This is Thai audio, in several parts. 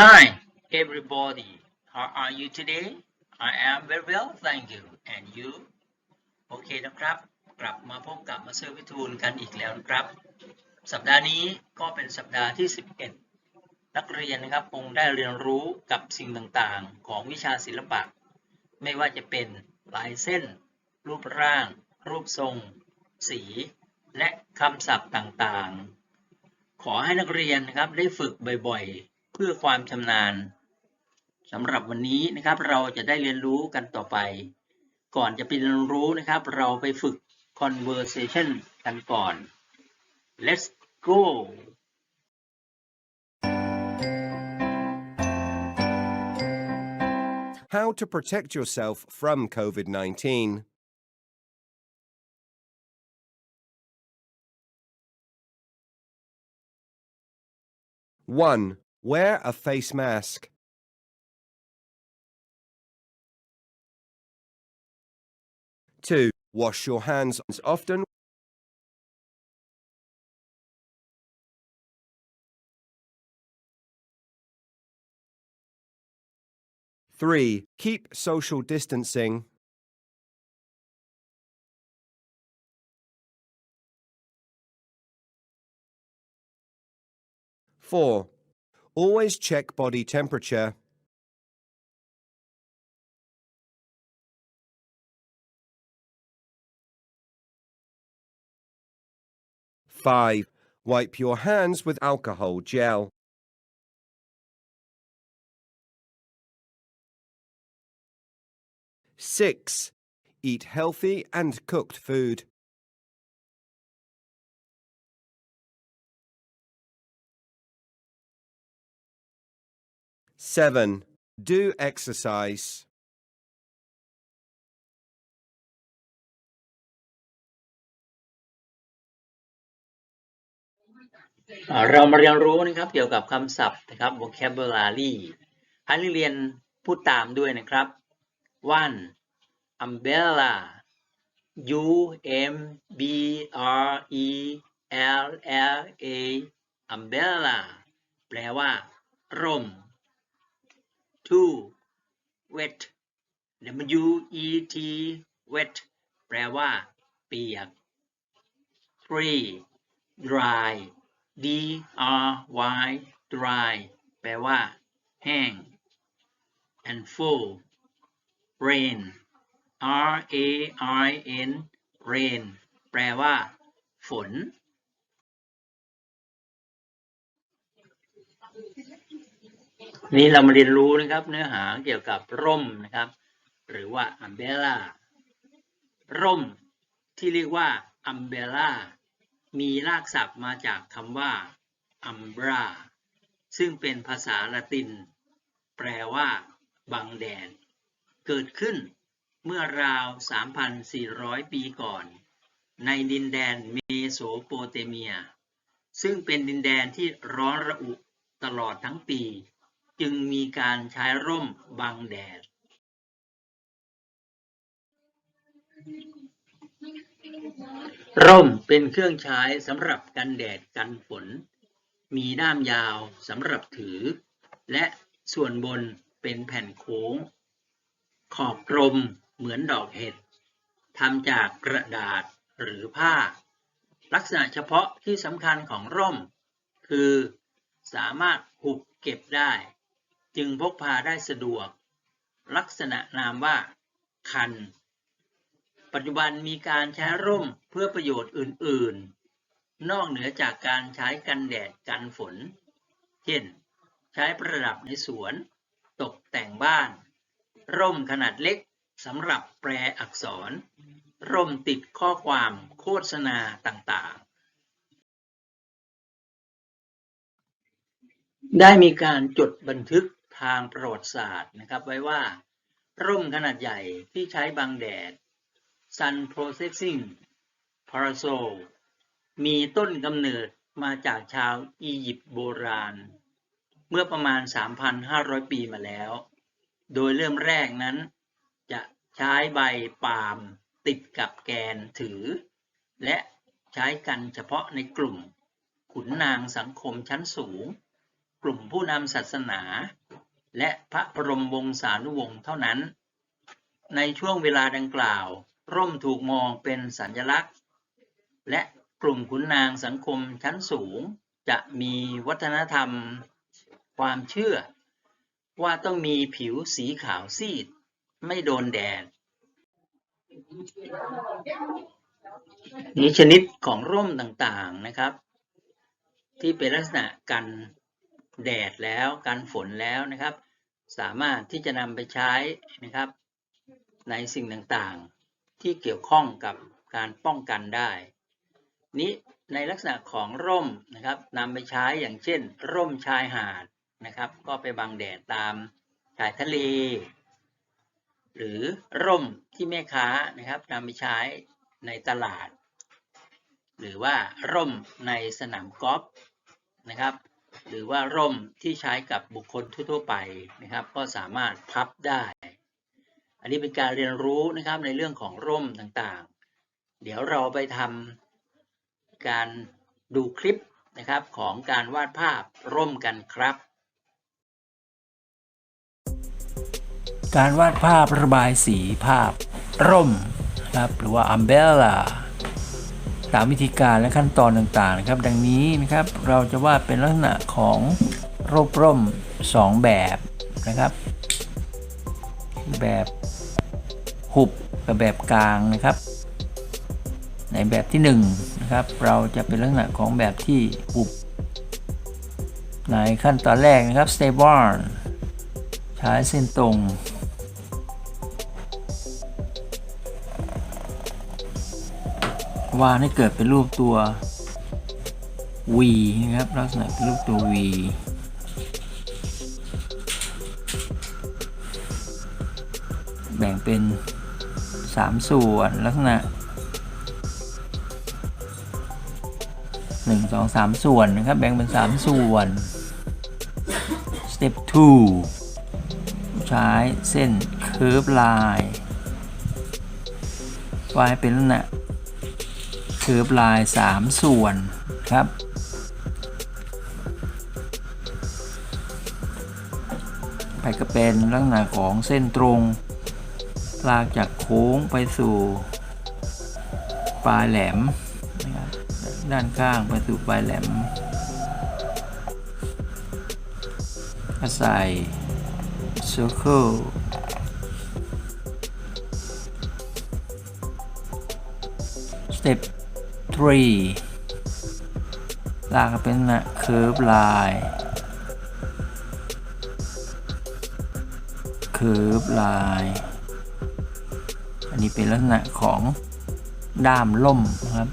Hi, everybody. How are you today? I am very well, thank you. And you? โอเคนะครับ กลับมาพบกับมาเซอร์วิทูลกันอีกแล้วนะครับ สัปดาห์นี้ก็เป็นสัปดาห์ที่ 11 นักเรียนนะครับคงได้เรียนรู้กับสิ่งต่างๆ ของวิชาศิลปะ ไม่ว่าจะเป็นลายเส้น รูปร่าง รูปทรง สี และคำศัพท์ต่างๆ ขอให้นักเรียนนะครับได้ฝึกบ่อยๆ เพื่อความชำนาญสำหรับวันนี้นะครับเราจะได้เรียนรู้กันต่อไป ก่อนจะไปเรียนรู้นะครับ เราไปฝึก conversation กันก่อน let's go How to protect yourself from COVID-19 1. Wear a face mask. 2. Wash your hands often. 3. Keep social distancing. Four, always check body temperature. Five, wipe your hands with alcohol gel. Six, eat healthy and cooked food. Seven, do exercise. อ่าเรามาเรียนรู้นะครับเกี่ยวกับคำศัพท์นะครับ vocabulary ให้นักเรียนพูดตามด้วยนะครับ one umbrella u m b r e l l a umbrella แปลว่า ร่ม two wet w e t wet แปลว่า เปียก three dry d r y dry แปลว่า แห้ง and full rain r a i n rain แปลว่า ฝน นี่เรามาเรียนรู้นะครับ เนื้อหาเกี่ยวกับร่มนะครับ หรือว่า umbrella ร่มที่เรียกว่า umbrella มีรากศัพท์มาจากคำว่า umbra ซึ่งเป็นภาษาละติน แปลว่า บังแดด เกิดขึ้นเมื่อราว 3,400 ปีก่อน ในดินแดนเมโสโปเตเมีย ซึ่งเป็นดินแดนที่ร้อนระอุตลอดทั้งปี จึงมีการใช้ร่มบังแดด ร่มเป็นเครื่องใช้สำหรับกันแดดกันฝน มีด้ามยาวสำหรับถือ และส่วนบนเป็นแผ่นโค้ง ขอบกลมเหมือนดอกเห็ดทำจากกระดาษหรือผ้า ลักษณะเฉพาะที่สำคัญของร่ม คือสามารถหุบเก็บได้ จึงพกพาได้สะดวก ลักษณะนามว่า คัน ปัจจุบันมีการใช้ร่มเพื่อประโยชน์อื่น ๆ นอกเหนือจากการใช้กันแดดกันฝน เช่น ใช้ประดับในสวน ตกแต่งบ้าน ร่มขนาดเล็กสำหรับแปลอักษร ร่มติดข้อความโฆษณาต่างๆได้มีการจดบันทึก ทางประวัติศาสตร์นะครับ ไว้ว่า ร่มขนาดใหญ่ที่ใช้บังแดด Sun Processing Parasol มีต้นกำเนิดมาจากชาวอียิปต์โบราณ เมื่อประมาณ 3,500 ปีมาแล้ว โดยเริ่มแรกนั้น จะใช้ใบปาล์มติดกับแกนถือ และใช้กันเฉพาะในกลุ่ม ขุนนางสังคมชั้นสูง กลุ่มผู้นำศาสนา และพระบรมวงศานุวงศ์เท่านั้น ในช่วงเวลาดังกล่าว ร่มถูกมองเป็นสัญลักษณ์ และกลุ่มขุนนางสังคมชั้นสูง จะมีวัฒนธรรม ความเชื่อ ว่าต้องมีผิวสีขาวซีด ไม่โดนแดดนี้ชนิดของร่มต่างๆนะครับ ที่เป็นลักษณะกัน แดดแล้วกันฝนแล้วนะครับ สามารถที่จะนำไปใช้นะครับ ในสิ่งต่างๆ ที่เกี่ยวข้องกับการป้องกันได้ นี้ในลักษณะของร่มนะครับนำไปใช้อย่างเช่น ร่มชายหาดนะครับ ก็ไปบังแดดตามชายทะเล หรือร่มที่แม่ค้านะครับนำไปใช้ในตลาด หรือว่าร่มในสนามกอล์ฟนะครับ หรือว่าร่มที่ใช้กับบุคคลทั่วๆไปนะครับ ก็สามารถพับได้ อันนี้เป็นการเรียนรู้นะครับในเรื่องของร่มต่างๆ เดี๋ยวเราไปทำการดูคลิปนะครับของการวาดภาพร่มกันครับ การวาดภาพระบายสีภาพร่มนะครับหรือว่า umbrella ตามวิธีการและขั้นตอนต่างๆนะครับ ดังนี้นะครับเราจะวาดเป็นลักษณะของรูปร่ม 2 แบบนะครับ แบบหุบกับแบบกลางนะครับ ในแบบที่1นะครับเราจะเป็นลักษณะของแบบที่หุบ ในขั้นตอนแรกนะครับ stable ใช้เส้นตรง วาดให้เกิดเป็นรูปตัว V นะครับลักษณะเป็นรูปตัว V แบ่งเป็น 3 ส่วนลักษณะ 1 2 3 ส่วนนะครับ แบ่งเป็น 3 ส่วน step 2 ใช้เส้น curve line วาดให้เป็นลักษณะ curve line 3ส่วนครับ ไปก็เป็นลักษณะของเส้นตรงลากจากโค้งไปสู่ ปลายแหลมนะครับด้านข้างไปสู่ปลายแหลมก็ใส่ circle สเต็ป 3ลากเป็นนะ curve line curve line อันนี้เป็นลักษณะของด้ามล่มนะครับ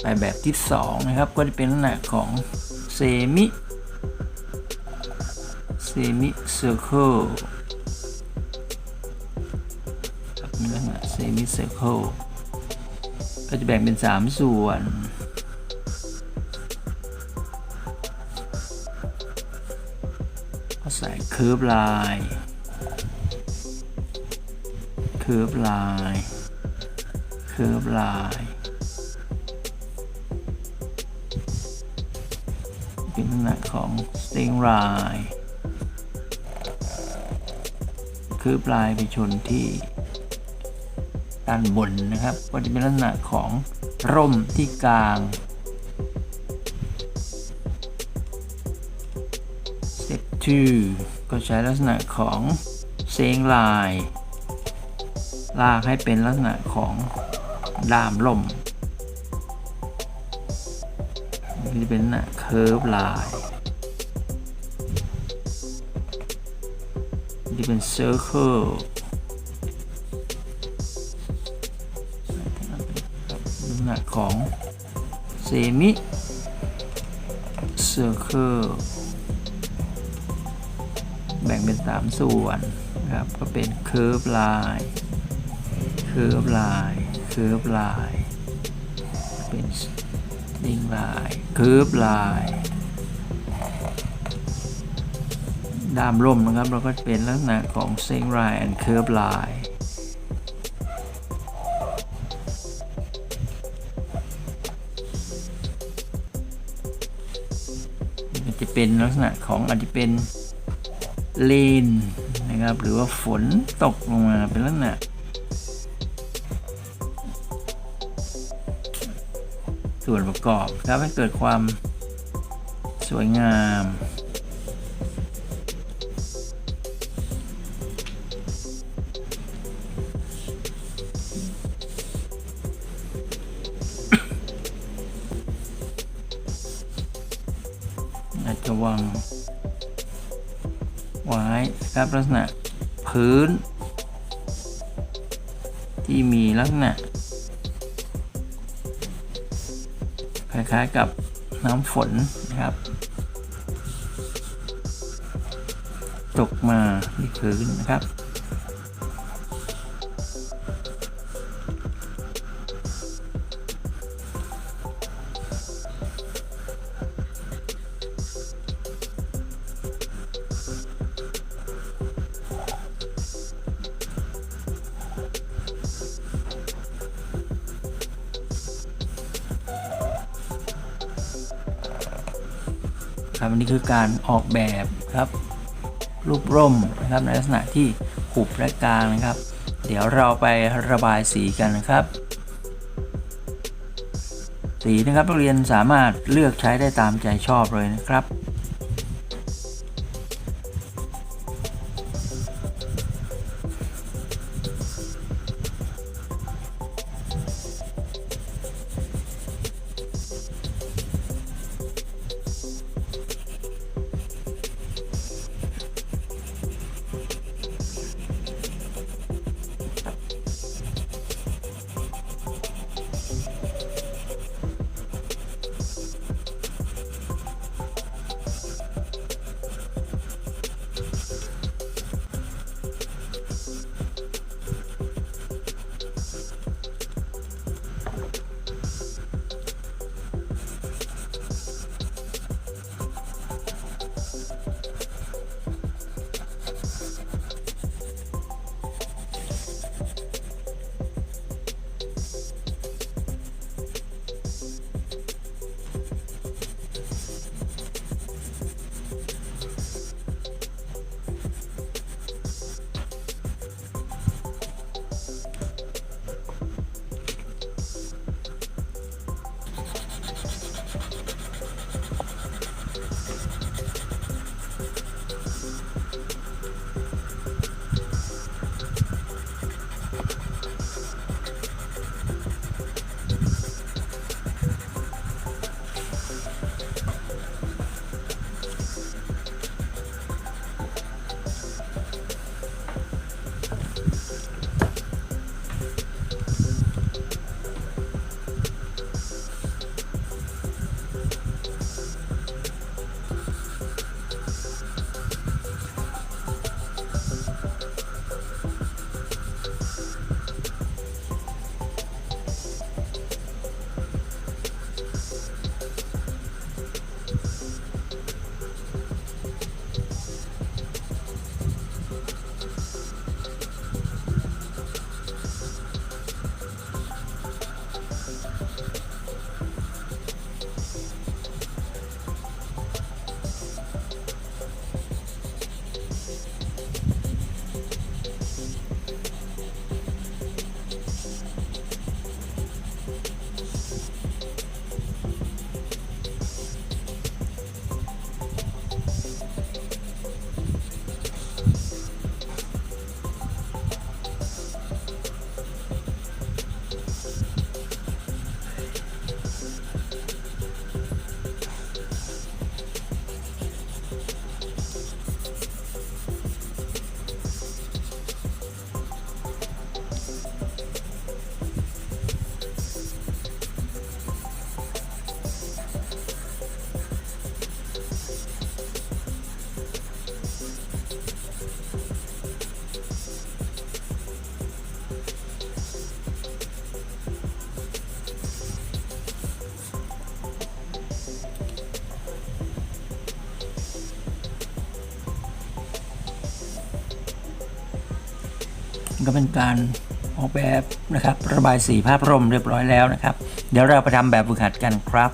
ไปแบบที่ 2 นะครับ ก็จะเป็นลักษณะของ เซมิเซมิเซอร์เคิลครับเป็นลักษณะเซมิเซอร์เคิลก็จะแบ่งเป็น 3 ส่วนก็ใส่เคิร์ฟไลน์เคิร์ฟไลน์เคิร์ฟไลน์ เป็นลักษณะของ sting line คือปลายไปชนที่ด้านบนนะครับ ก็จะเป็นลักษณะของร่มที่กลาง step 2ก็ใช้ลักษณะของเซงลาย ลากให้เป็นลักษณะของด้ามล่ม นี่เป็นหน้าเคิร์ฟไลน์นี่เป็นเซอร์เคิลลักษณะของเซมิเซอร์เคิลแบ่งเป็น 3 ส่วนนะครับ ก็เป็นเคิร์ฟไลน์เคิร์ฟไลน์เคิร์ฟไลน์เป็น ลิงลายคืบลายด้ามร่มนะครับเราก็จะเป็นลักษณะของเซ็งไรแอนเคิร์ฟไลน์จะเป็นลักษณะของอาจจะเป็นเลนนะครับหรือว่าฝนตกลงมาเป็นลักษณะ ส่วนประกอบครับให้เกิดความสวยงามอาจจะวางไว้ครับลักษณะพื้น ที่มีลักษณะ คล้ายๆกับน้ำฝนนะครับ ตกมาที่พื้นนะครับ ครับอันนี้คือการออกแบบครับรูปร่มนะครับในลักษณะที่ขุบและกลางนะครับ เดี๋ยวเราไประบายสีกันนะครับ สีนะครับนักเรียนสามารถเลือกใช้ได้ตามใจชอบเลยนะครับ ก็เป็นการออกแบบนะครับระบายสีภาพร่มเรียบร้อยแล้วนะครับ เดี๋ยวเราไปทำแบบฝึกหัดกันครับ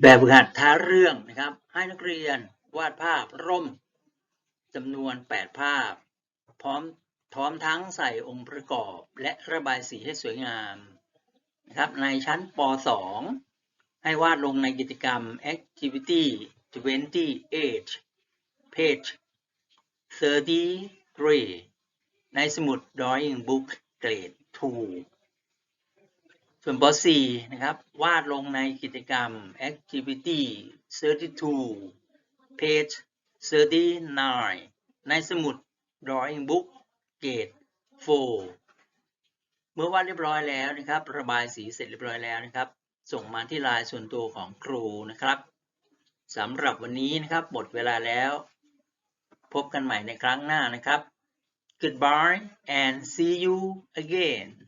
แบบฝึกหัดท้าเรื่องนะครับ ให้นักเรียนวาดภาพร่มจำนวน 8 ภาพ พร้อมพร้อมทั้งใส่องค์ประกอบและระบายสีให้สวยงามนะครับในชั้นป .2 ให้วาดลงในกิจกรรม Activity 28 page 33 ในสมุด Drawing Book เกรด2ส่วนป .4 นะครับ วาดลงในกิจกรรม Activity 32 page 39 ในสมุด Drawing Book เกรด4เมื่อวาดเรียบร้อยแล้วนะครับ ระบายสีเสร็จเรียบร้อยแล้วนะครับ ส่งมาที่ไลน์ส่วนตัวของครูนะครับสำหรับวันนี้นะครับหมดเวลาแล้ว พบกันใหม่ในครั้งหน้านะครับ Goodbye and see you again